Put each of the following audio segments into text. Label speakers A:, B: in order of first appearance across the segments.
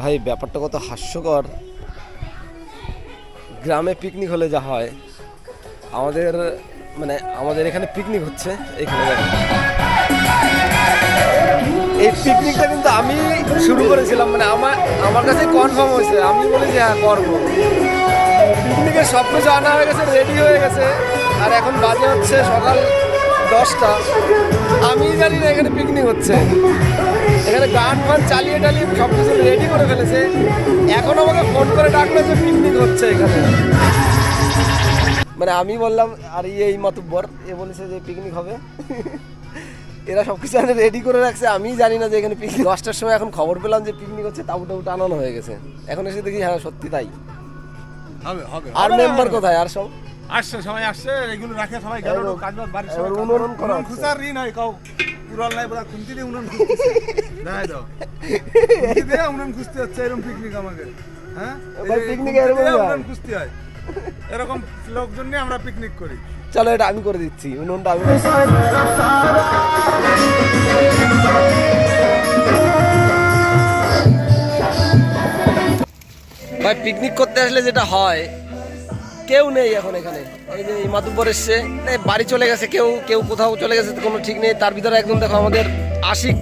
A: ভাই, ব্যাপারটা কত হাস্যকর। গ্রামে পিকনিক হলে যা হয়, আমাদের মানে আমাদের এখানে পিকনিক হচ্ছে এখানে এই পিকনিকটা কিন্তু আমি শুরু করেছিলাম মানে আমার আমার কাছে কনফার্ম হয়েছে, আমি বলেছি হ্যাঁ করব। পিকনিকের সব কিছু আনা হয়ে গেছে রেডি হয়ে গেছে, আর এখন বাজে হচ্ছে সকাল দশটা। আমি জানি না এখানে পিকনিক হচ্ছে। এখানে গান ফান চালিয়ে টালিয়ে সব কিছু রেডি করে ফেলেছে। এখন আমাকে ফোন করে ডাকলো যে পিকনিক হচ্ছে এখানে। মানে আমি বললাম আর ইয়ে এই মাতুব্বর এ বলেছে যে পিকনিক হবে। এরা সব কিছু রেডি করে রাখছে। আমি জানি না যে এখানে পিকনিক দশটার সময় এখন খবর পেলাম যে পিকনিক হচ্ছে তাবু টাবু টানানো হয়ে গেছে। এখন এসে দেখি হ্যাঁ সত্যি তাই।
B: হবে হবে।
A: আর মেম্বার কোথায়? আর সব?
B: আসছে সবাই আসছে এগুলো রাখে সবাই গেল কাজ বাড়ি
A: এবার উনুন করা।
B: খুচার ই নাই কাউ। নাই দিয়ে উনুন খুঁজতেছে। দেখাই দাও দিয়ে উনুন খুঁজতে হচ্ছে এরকম পিকনিক আমাকে। হ্যাঁ? খুঁজতে
A: হয়।
B: উনুন খুঁজতে হয়। এরকম লোকজন নিয়ে আমরা পিকনিক করি।
A: চলো এটা আমি করে দিচ্ছি উনুনটা আমি ভাই পিকনিক করতে আসলে যেটা হয় কেউ নেই এখন এখানে। এই যে এই মাতুব্বর এসছে। বাড়ি চলে গেছে কেউ কেউ কোথাও চলে গেছে কোনো ঠিক নেই। তার ভিতরে একদম দেখো আমাদের আশিক।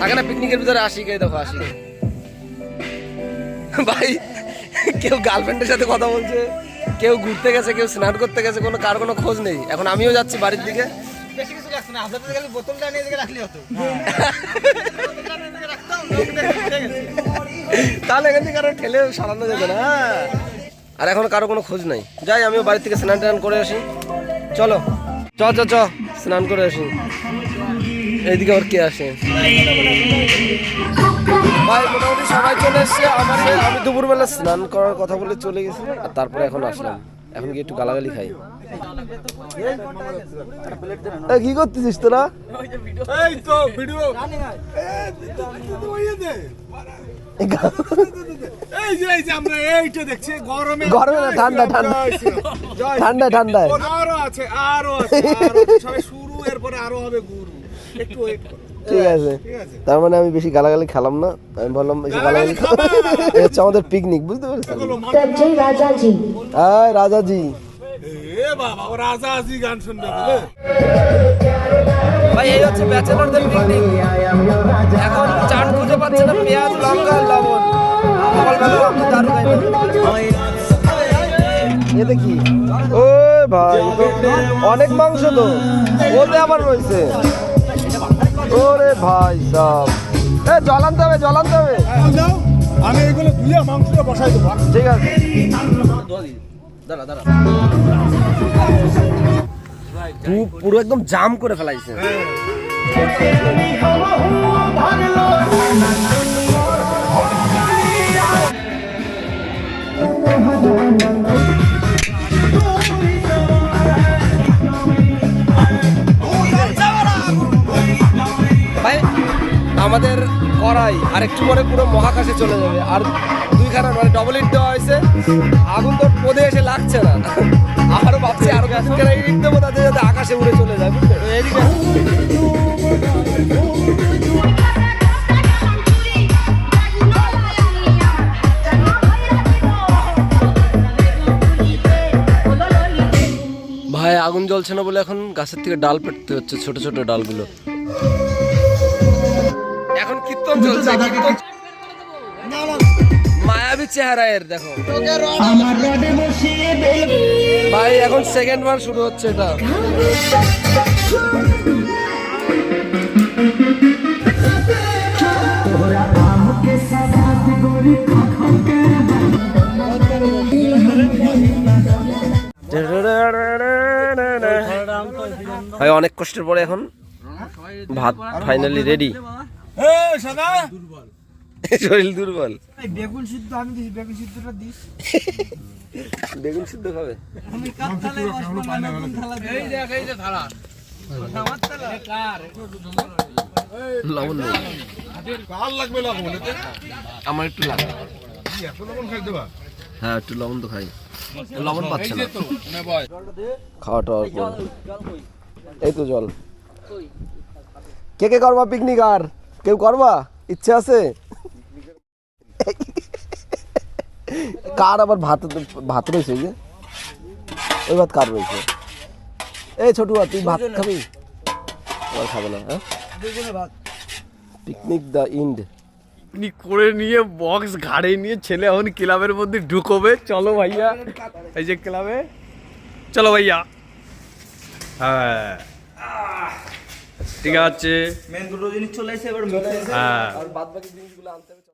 A: থাকে না পিকনিকের ভিতরে আশিক? এই দেখো আশিক। ভাই কেউ গার্লফ্রেন্ডের সাথে কথা বলছে কেউ ঘুরতে গেছে কেউ স্নান করতে গেছে কোনো কার কোনো খোঁজ নেই। এখন আমিও যাচ্ছি বাড়ির দিকে।
C: বেশি কিছু লাগছে না হাজার টাকা বোতলটা নিয়ে দিকে রাখলে হতো।
A: তাহলে এখান থেকে আরও ঠেলে সারানো যাবে না। আর এখন কারও কোনো খোঁজ নাই। যাই, আমিও বাড়ি থেকে স্নান টান করে আসি। চলো। চ চ চ, স্নান করে আসি। এইদিকে ওর কে আসে? ভাই, মোটামুটি সবাই চলে এসছে। আমার আমি দুপুরবেলা স্নান করার কথা বলে চলে গেছি, আর তারপরে এখন আসলাম। এখন কি একটু গালাগালি খাই? কি করতেছিস তোরা?
B: এই তো ভিডিও।
A: এই গা-
B: এই যে এই যে আমরা এইটা দেখছি গরমে
A: গরমে না, ঠান্ডা, ঠান্ডা।
B: জয়
A: ঠান্ডায়। ঠান্ডায়
B: আরও আছে আরও আছে আরও সবাই শুরু এরপরে আরও হবে গুরু। একটু ওয়েট
A: ঠিক আছে। তার মানে আমি বেশি গালাগালি খেলাম না। আমি বললাম বেশি গালাগালি হচ্ছে আমাদের পিকনিক বুঝতে পেরেছেন?
B: এগুলো
D: সবজি রাজা জি
A: আয় রাজাজি।
B: এ বাবা ও রাজা আজি গান শুনবে বলে।
A: ভাই এই হচ্ছে ব্যাচেলরদের পিকনিক এখন চাট খুঁজে পাচ্ছে না পেঁয়াজ লঙ্কা লবণ। সকালবেলা আমি দারু খাই না এ দেখি। ও ভাই অনেক মাংস তো। ওতে আবার রয়েছে। ওরে ভাই সব। এ জল আনতে হবে জল আনতে হবে।
B: হ্যাঁ, আমি এগুলো ধুয়ে মাংসটা বসাই দেবো।
A: ঠিক আছে। দাঁড়া দাঁড়া। পুরো একদম জাম করে ফেলাইছে। আমাদের কড়াই আর একটু পরে পুরো মহাকাশে চলে যাবে। আর দুইখানা মানে ডবল ইট দেওয়া হয়েছে। আগুন তো পদে এসে লাগছে না। আরও ভাবছি আরও দুখানা ইট দেবো তাতে যাতে আকাশে উড়ে চলে যায় বুঝলে? ভাই আগুন জ্বলছে না বলে এখন গাছের থেকে ডাল পেটতে হচ্ছে ছোট ছোট ডালগুলো। চলছে। মায়াবী চেহারা এর দেখো। ভাই এখন সেকেন্ড বার শুরু হচ্ছে এটা। ভাই অনেক কষ্টের পরে এখন ভাত ফাইনালি রেডি শরীর দুর্বল।
C: বেগুন সিদ্ধ আমি দিছি বেগুন সিদ্ধটা দিস।
A: বেগুন সিদ্ধ খাবে?
C: আমি কার বসবো না কোন থালা এই দেখ এই যে থালা। আমার থালা? কার?
A: লবণ
B: কাল লাগবে লবণ
A: আমার একটু লাগে
B: কি এত লবণ খাই দেবা?
A: হ্যাঁ একটু লবণ তো খাই। লবণ পাচ্ছে না। খাওয়া টাওয়ার এই তো জল। কে কে করবা পিকনিক আর? কেউ করবা? ইচ্ছে আছে? কার আবার ভাত ভাত রয়েছে ওই যে? ওই ভাত কার রয়েছে? এই ছোটু তুই ভাত খাবি? আবার খাবে না হ্যাঁ?
C: ভাত।
A: পিকনিক দ্য ইন্ড
D: পিকনিক করে নিয়ে বক্স ঘাড়ে নিয়ে ছেলে এখন ক্লাবের মধ্যে ঢুকবে। চলো ভাইয়া। এই যে ক্লাবে। চলো ভাইয়া। হ্যাঁ। ঠিক আছে।
C: মেন দুটো জিনিস চলে এসে এবার
D: হ্যাঁ।
A: আর বাদ বাকি জিনিসগুলো আনতে হবে।